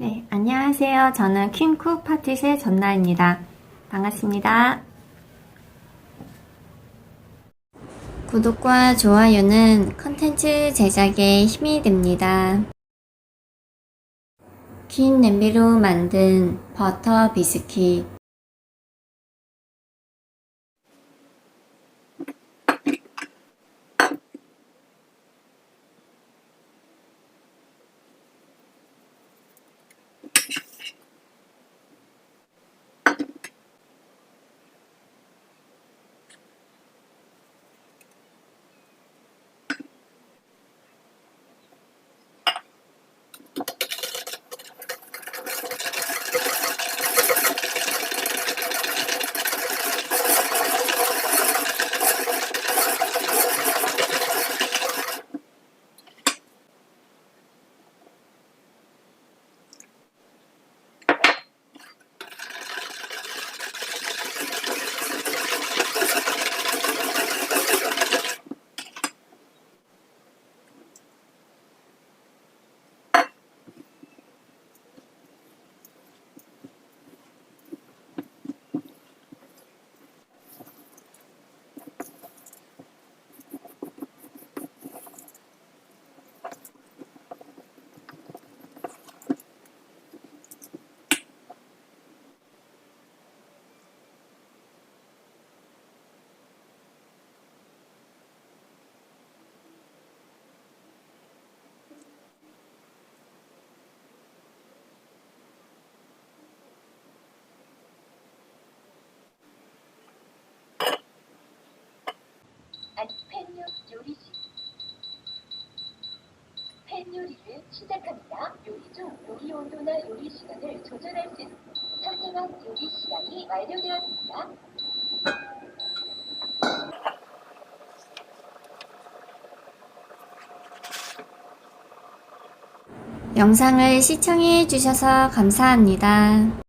네, 안녕하세요. 저는 퀸쿡 파티의 전나입니다. 반갑습니다. 구독과 좋아요는 컨텐츠 제작에 힘이 됩니다. 퀸 냄비로 만든 버터 비스킷 팬 요리를 시작합니다. 요리 중 요리 온도나 요리 시간을 조절할 수 있는 설정한 요리 시간이 완료되었습니다. 영상을 시청해 주셔서 감사합니다.